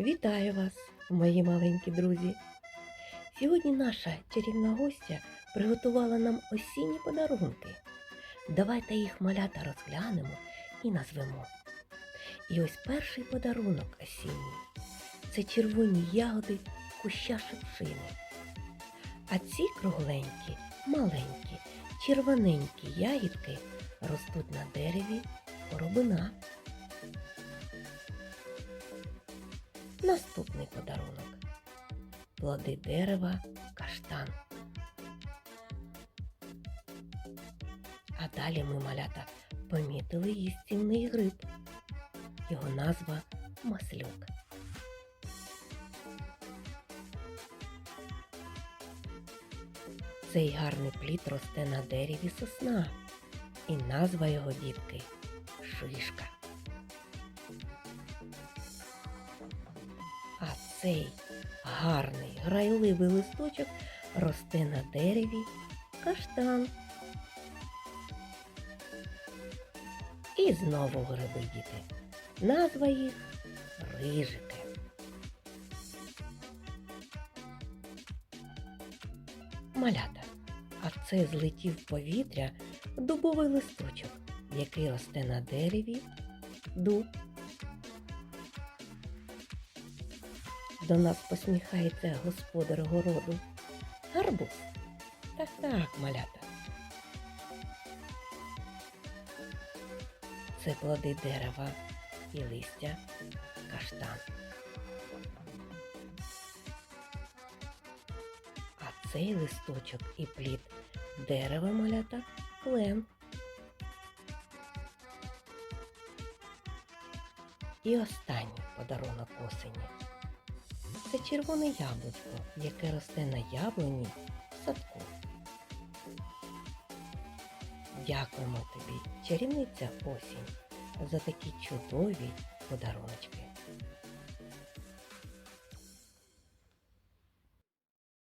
Вітаю вас, мої маленькі друзі! Сьогодні наша чарівна гостя приготувала нам осінні подарунки. Давайте їх малята розглянемо і назвемо. І ось перший подарунок осінній це червоні ягоди куща шипшини. А ці кругленькі, маленькі, червоненькі ягідки ростуть на дереві горобина. Наступний подарунок. Плоди дерева каштан. А далі ми малята помітили їстівний гриб. Його назва маслюк. Цей гарний плід росте на дереві сосна. І назва його дітки шишка. Цей гарний грайливий листочок росте на дереві каштан. І знову гриби діти. Назва їх рижики. Малята. А це злетів в повітря дубовий листочок, який росте на дереві дуб. До нас посміхається господар городу. Гарбуз. Так так, малята. Це плоди дерева і листя каштан. А цей листочок і плід дерева малята клен. І останній подарунок осені. Це червоне яблучко, яке росте на яблуні в садку. Дякуємо тобі, чарівниця осінь, за такі чудові подаруночки.